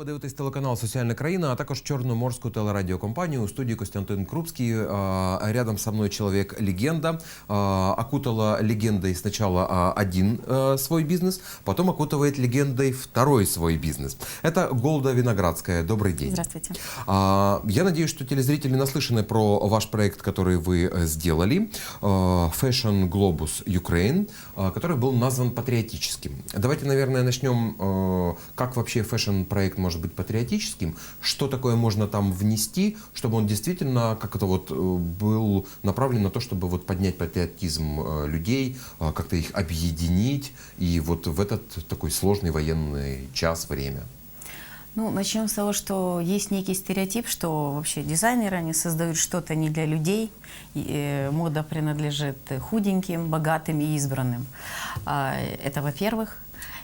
Ви дивитесь телеканал Соціальна країна, а також Чорноморську телерадіокомпанію у студії Костянтин Крупский. А, Рядом со мной человек легенда. А, Окутала легендой сначала а, один а, свой бизнес, потом окутывает легендой второй свой бизнес. Это Голда Виноградская. Добрый день. Здравствуйте. А, Я надеюсь, что телезрители наслышаны про ваш проект, который вы э, сделали, э, Fashion Globus Ukraine, э, который был назван патриотическим. Давайте, наверное, начнем, э, как вообще фэшн-проект может быть патриотическим, что такое можно там внести, чтобы он действительно как это вот э, был направлен на то, чтобы вот поднять патриотизм э, людей, э, как-то их объединить и вот в этот такой сложный военный час, время. Ну, начнем с того, что есть некий стереотип, что вообще дизайнеры, они создают что-то не для людей. И, э, мода принадлежит худеньким, богатым и избранным. А, это во-первых.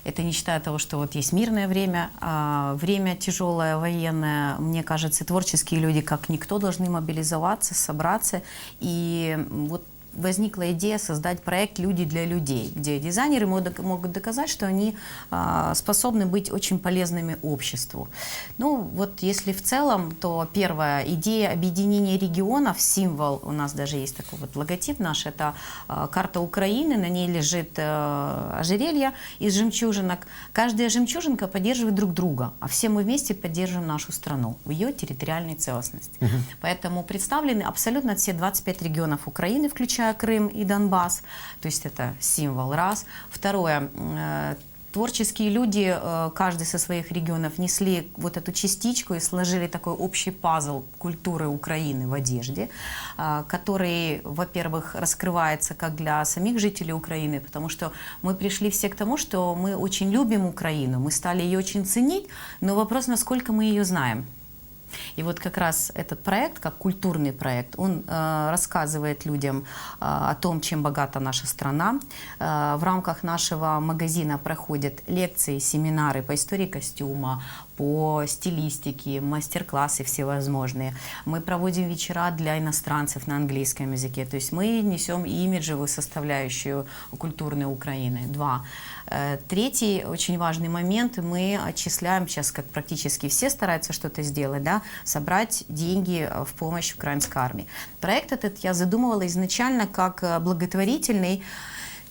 Это не считая того, что вот есть мирное время, а время тяжелое, военное. Мне кажется, творческие люди, как никто, должны мобилизоваться, собраться. И вот возникла идея создать проект «Люди для людей», где дизайнеры могут доказать, что они а, способны быть очень полезными обществу. Ну, вот если в целом, то первая идея объединения регионов, символ, у нас даже есть такой вот логотип наш, это а, карта Украины, на ней лежит э, ожерелье из жемчужинок. Каждая жемчужинка поддерживает друг друга, а все мы вместе поддерживаем нашу страну в ее территориальной целостности. Поэтому представлены абсолютно все 25 регионов Украины, включая Крым и Донбасс. То есть это символ, раз. Второе, э, Творческие люди, э, каждый со своих регионов, несли вот эту частичку и сложили такой общий пазл культуры Украины в одежде, э, который, во-первых, раскрывается как для самих жителей Украины, потому что мы пришли все к тому, что мы очень любим Украину, мы стали ее очень ценить, но вопрос, насколько мы ее знаем. И вот как раз этот проект, как культурный проект, он э, рассказывает людям э, о том, чем богата наша страна. Э, в рамках нашего магазина проходят лекции, семинары по истории костюма, по стилистике, мастер-классы всевозможные. Мы проводим вечера для иностранцев на английском языке. То есть мы несем имиджевую составляющую культурной Украины. Два. Э, Третий очень важный момент. Мы отчисляем, сейчас как практически все стараются что-то сделать, да, собрать деньги в помощь украинской армии. Проект этот я задумывала изначально как э, благотворительный.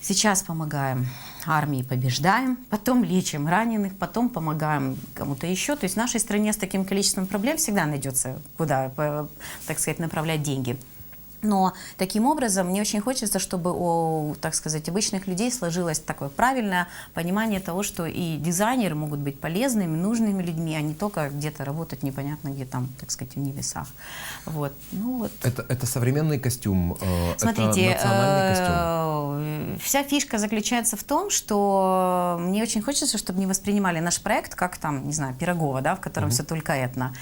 Сейчас помогаем армии, побеждаем, потом лечим раненых, потом помогаем кому-то еще. То есть в нашей стране с таким количеством проблем всегда найдется, куда, э, так сказать, направлять деньги. Но таким образом мне очень хочется, чтобы у, так сказать, обычных людей сложилось такое правильное понимание того, что и дизайнеры могут быть полезными, нужными людьми, а не только где-то работать непонятно где там, так сказать, в небесах. Вот. Ну, вот. Это, это современный костюм, э, Смотрите, это национальный костюм. Э, вся фишка заключается в том, что мне очень хочется, чтобы не воспринимали наш проект как там, не знаю, Пирогова, да, в котором все только этно.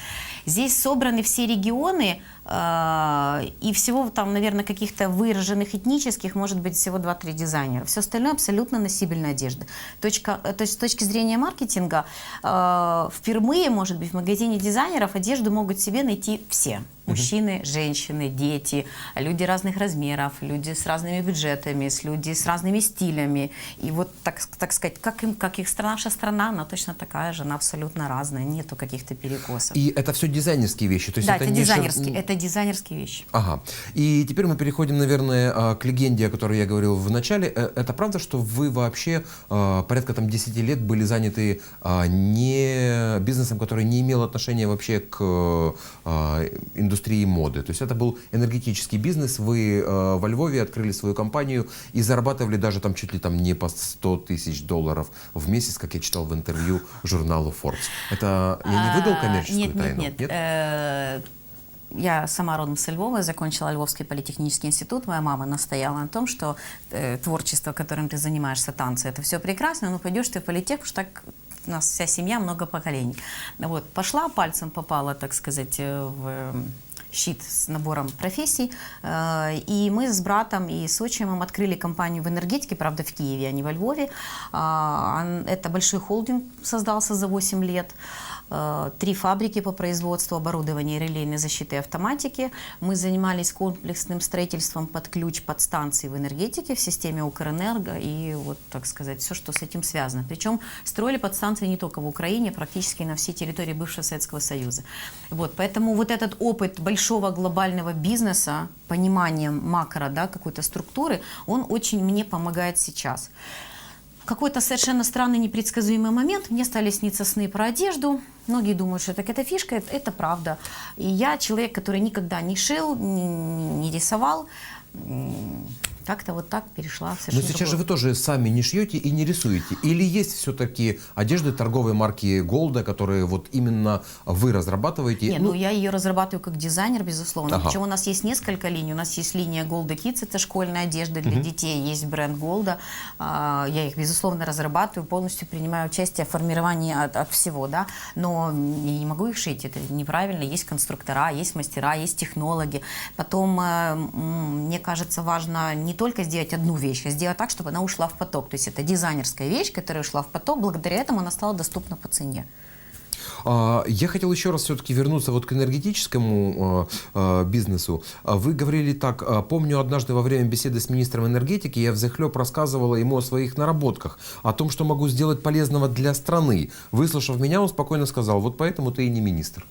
Здесь собраны все регионы, э, и всего там, наверное, каких-то выраженных этнических, может быть, всего 2-3 дизайнера. Все остальное абсолютно носибельная одежда. Точка, э, то есть с точки зрения маркетинга, э, впервые, может быть, в магазине дизайнеров одежду могут себе найти все. Мужчины, женщины, дети, люди разных размеров, люди с разными бюджетами, с люди с разными стилями. И вот, так, так сказать, как, им, как их страна, наша страна, она точно такая же, она абсолютно разная, нету каких-то перекосов. И это все дизайнерские вещи. То есть да, это, это, не дизайнерские, это дизайнерские вещи. Ага. И теперь мы переходим, наверное, а, к легенде, о которой я говорил в начале. Э, Это правда, что вы вообще а, порядка там 10 лет были заняты а, не бизнесом, который не имел отношения вообще к а, индустрии моды? То есть это был энергетический бизнес, вы а, во Львове открыли свою компанию и зарабатывали даже там чуть ли там не по 100 тысяч долларов в месяц, как я читал в интервью журналу Forbes. Это я не выдал А, коммерческую нет, тайну? Нет, нет, Э, Я сама родом со Львова, закончила Львовский политехнический институт. Моя мама настояла на том, что э, творчество, которым ты занимаешься, танцы, это все прекрасно, но пойдешь ты в политех, уж так у нас вся семья, много поколений. Вот, пошла, пальцем попала, так сказать, э, в э, щит с набором профессий. Э, И мы с братом и с отчимом открыли компанию в энергетике, правда, в Киеве, а не во Львове. А, Это большой холдинг создался за 8 лет. Э, три фабрики по производству оборудования релейной защиты и автоматики. Мы занимались комплексным строительством под ключ подстанций в энергетике в системе Укрэнерго и вот, так сказать, все, что с этим связано. Причем строили подстанции не только в Украине, а практически на всей территории бывшего Советского Союза. Вот, поэтому вот этот опыт большого глобального бизнеса, пониманием макро, да, какой-то структуры, он очень мне помогает сейчас. В какой-то совершенно странный, непредсказуемый момент мне стали сниться сны про одежду. Многие думают, что так это фишка, это, это правда. И я человек, который никогда не шил, не, не рисовал. Как-то вот так перешла в Но совершенно сейчас же другое- вы тоже сами не шьете и не рисуете. Или есть все-таки одежды торговой марки Голда, которые вот именно вы разрабатываете? Нет, ну, я ее разрабатываю как дизайнер, безусловно. Ага. Причем у нас есть несколько линий. У нас есть линия Golda Kids, это школьная одежда для детей. Есть бренд Golda. А, Я их, безусловно, разрабатываю, полностью принимаю участие в формировании от, от всего, да. Но я не могу их шить, это неправильно. Есть конструктора, есть мастера, есть технологи. Потом, э, мне кажется, важно не только сделать одну вещь, а сделать так, чтобы она ушла в поток. То есть это дизайнерская вещь, которая ушла в поток. Благодаря этому она стала доступна по цене. А, Я хотел еще раз все-таки вернуться вот к энергетическому э, э, бизнесу. А Вы говорили так, а, помню однажды во время беседы с министром энергетики я взахлеб рассказывала ему о своих наработках, о том, что могу сделать полезного для страны. Выслушав меня, он спокойно сказал, вот поэтому ты и не министр.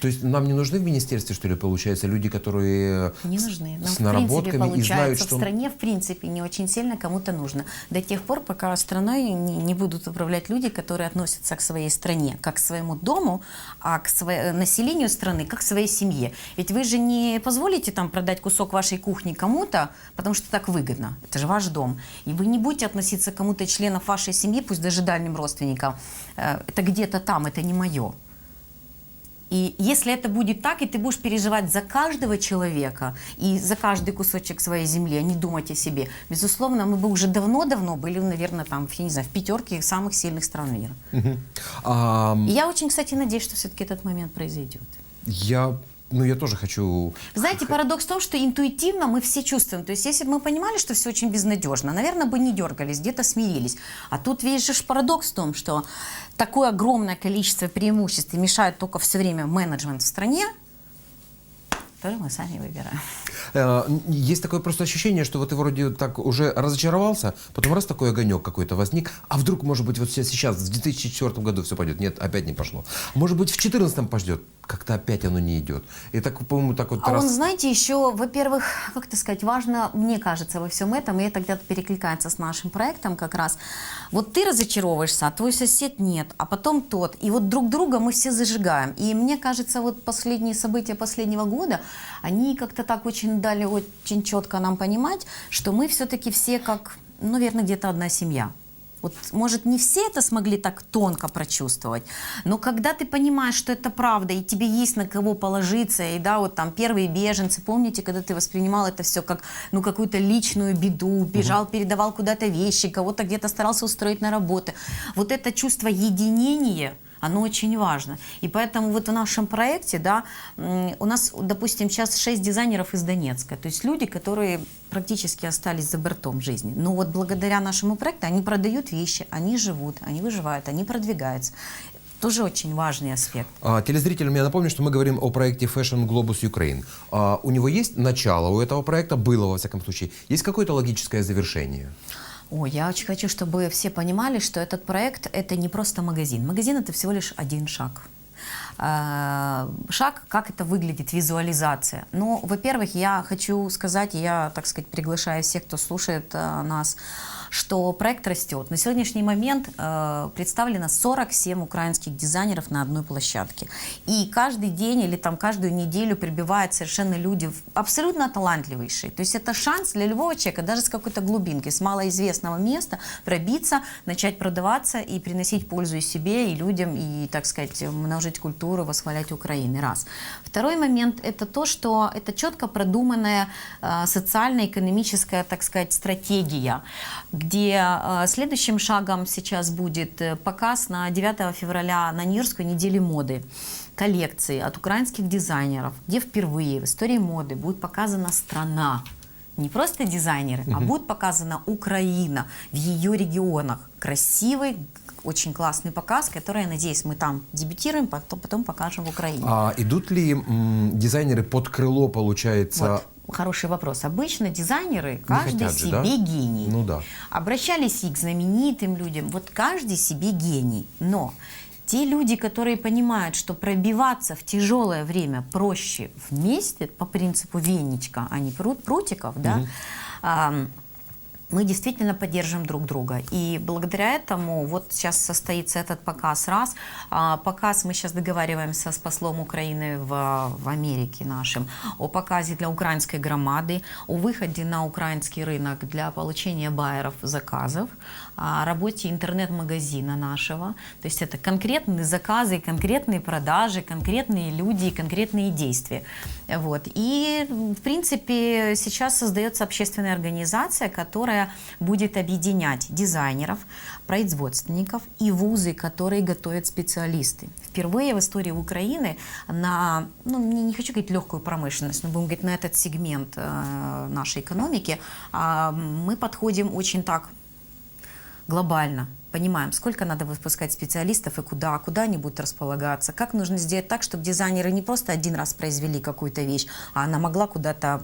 То есть нам не нужны в министерстве, что ли, получается, люди, которые Не с- нужны. Нам, с в принципе, наработками и знают, в что... стране, в принципе, не очень сильно кому-то нужно. До тех пор, пока страной не, не будут управлять люди, которые относятся к своей стране, как к своему дому, а к своей, населению страны, как к своей семье. Ведь вы же не позволите там продать кусок вашей кухни кому-то, потому что так выгодно. Это же ваш дом. И вы не будете относиться к кому-то членов вашей семьи, пусть даже дальним родственникам. Э, Это где-то там, это не мое. И если это будет так, и ты будешь переживать за каждого человека и за каждый кусочек своей земли, а не думать о себе, безусловно, мы бы уже давно-давно были, наверное, там, я не знаю, в пятерке самых сильных стран мира. Мгм. А, я очень, кстати, надеюсь, что все-таки этот момент произойдет. я, ну, я тоже хочу... Знаете, парадокс в том, что интуитивно мы все чувствуем. То есть, если бы мы понимали, что все очень безнадежно, наверное, бы не дергались, где-то смирились. А тут весь же парадокс в том, что такое огромное количество преимуществ и мешает только все время менеджмент в стране, который мы сами выбираем. Э, Есть такое просто ощущение, что вот ты вроде так уже разочаровался, потом раз такой огонек какой-то возник, а вдруг, может быть, вот сейчас, сейчас в 2004 году все пойдет. Нет, опять не пошло. Может быть, в 2014 пойдет. Как-то опять оно не идет. И так, по-моему, так вот А раз... он, знаете, еще, во-первых, как это сказать, важно, мне кажется, во всем этом, и это где-то перекликается с нашим проектом как раз. Вот ты разочаровываешься, а твой сосед нет, а потом тот. И вот друг друга мы все зажигаем. И мне кажется, вот последние события последнего года, они как-то так очень дали очень четко нам понимать, что мы все-таки все как, ну, наверное, где-то одна семья. Вот, может, не все это смогли так тонко прочувствовать, но когда ты понимаешь, что это правда, и тебе есть на кого положиться, и да, вот там первые беженцы, помните, когда ты воспринимал это все как, ну, какую-то личную беду, бежал, передавал куда-то вещи, кого-то где-то старался устроить на работу. Вот это чувство единения, оно очень важно. И поэтому вот в нашем проекте, да, у нас, допустим, сейчас шесть дизайнеров из Донецка, то есть люди, которые практически остались за бортом жизни. Но вот благодаря нашему проекту они продают вещи, они живут, они выживают, они продвигаются. Тоже очень важный аспект. А, Телезрителям я напомню, что мы говорим о проекте Fashion Globus Ukraine. А, У него есть начало, у этого проекта было, во всяком случае. Есть какое-то логическое завершение? Ой, я очень хочу, чтобы все понимали, что этот проект – это не просто магазин. Магазин – это всего лишь один шаг. Э, Шаг, как это выглядит, визуализация. Ну, во-первых, я хочу сказать, я, так сказать, приглашаю всех, кто слушает э, нас, что проект растет. На сегодняшний момент э, представлено 47 украинских дизайнеров на одной площадке. И каждый день или там каждую неделю прибивают совершенно люди абсолютно талантливейшие. То есть это шанс для любого человека, даже с какой-то глубинки, с малоизвестного места пробиться, начать продаваться и приносить пользу и себе, и людям, и, так сказать, множить культуру, восхвалять Украины. Раз. Второй момент – это то, что это четко продуманная э, социально-экономическая, так сказать, стратегия, где э, следующим шагом сейчас будет э, показ на 9 февраля на Нью-Йоркской неделе моды коллекции от украинских дизайнеров, где впервые в истории моды будет показана страна, не просто дизайнеры, а будет показана Украина в ее регионах. Красивый, очень классный показ, который, я надеюсь, мы там дебютируем, потом, потом покажем в Украине. А идут ли м, дизайнеры под крыло, получается? Вот, хороший вопрос. Обычно дизайнеры, каждый хотят же, себе да? гений. Ну да. Обращались и к знаменитым людям. Вот каждый себе гений. Но те люди, которые понимают, что пробиваться в тяжелое время проще вместе, по принципу веничка, а не прут, прутиков, да, мы действительно поддержим друг друга. И благодаря этому вот сейчас состоится этот показ раз. А, показ мы сейчас договариваемся с послом Украины в, в Америке нашим о показе для украинской громады, о выходе на украинский рынок для получения байеров заказов, о работе интернет-магазина нашего. То есть это конкретные заказы, конкретные продажи, конкретные люди конкретные действия. Вот. И, в принципе, сейчас создается общественная организация, которая будет объединять дизайнеров, производственников и вузы, которые готовят специалисты. Впервые в истории Украины на, ну, не, не хочу говорить легкую промышленность, но будем говорить на этот сегмент э, нашей экономики, а, мы подходим очень так глобально. Понимаем, сколько надо выпускать специалистов и куда, куда они будут располагаться, как нужно сделать так, чтобы дизайнеры не просто один раз произвели какую-то вещь, а она могла куда-то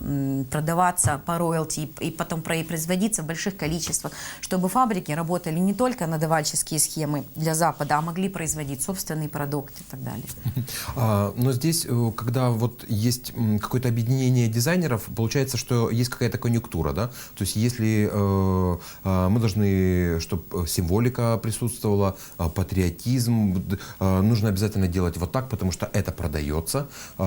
продаваться по роялти и, и потом производиться в больших количествах, чтобы фабрики работали не только на давальческие схемы для Запада, а могли производить собственный продукт и так далее. А, Но здесь, э, когда вот есть какое-то объединение дизайнеров, получается, что есть какая-то конъюнктура, да? То есть если э, э, мы должны, чтобы символика присутствовала, э, патриотизм, э, нужно обязательно делать вот так, потому что это продается. Э,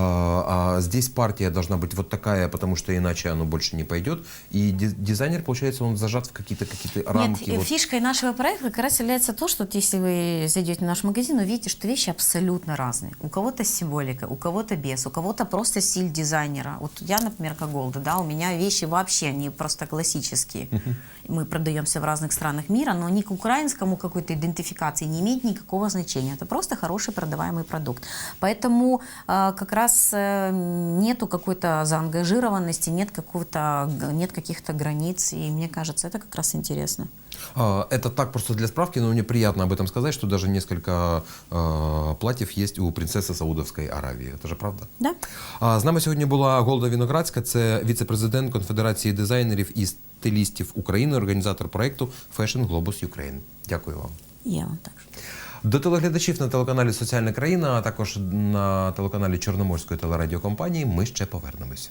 А здесь партия должна быть вот такая, потому что иначе оно больше не пойдет. И ди- дизайнер, получается, он зажат в какие-то какие-то рамки. Нет, э, вот. фишкой нашего проекта как раз является то, что если вы зайдете в наш магазин, увидите, что вещи абсолютно разные. У кого-то символика, у кого-то без, у кого-то просто стиль дизайнера. Вот я, например, как Голда, да, у меня вещи вообще, они просто классические. Мы продаемся в разных странах мира, но ни к украинскому какой-то идентификации не имеет никакого значения. Это просто хороший продаваемый продукт. Поэтому э, как раз э, нету какой-то заангажированности, нет, какого-то, нет каких-то границ, и мне кажется, это как раз интересно. А, Это так просто для справки, но мне приятно об этом сказать, что даже несколько э, платьев есть у принцеси Саудовської Аравії. Це ж правда? Да? А, з нами сьогодні була Голда Віноградська, це віце-президент Конфедерації дизайнерів і стилістів України, організатор проєкту Fashion Globus Ukraine. Дякую вам. Я вам також. До телеглядачів на телеканалі Соціальна країна, а також на телеканалі Чорноморської телерадіокомпанії ми ще повернемося.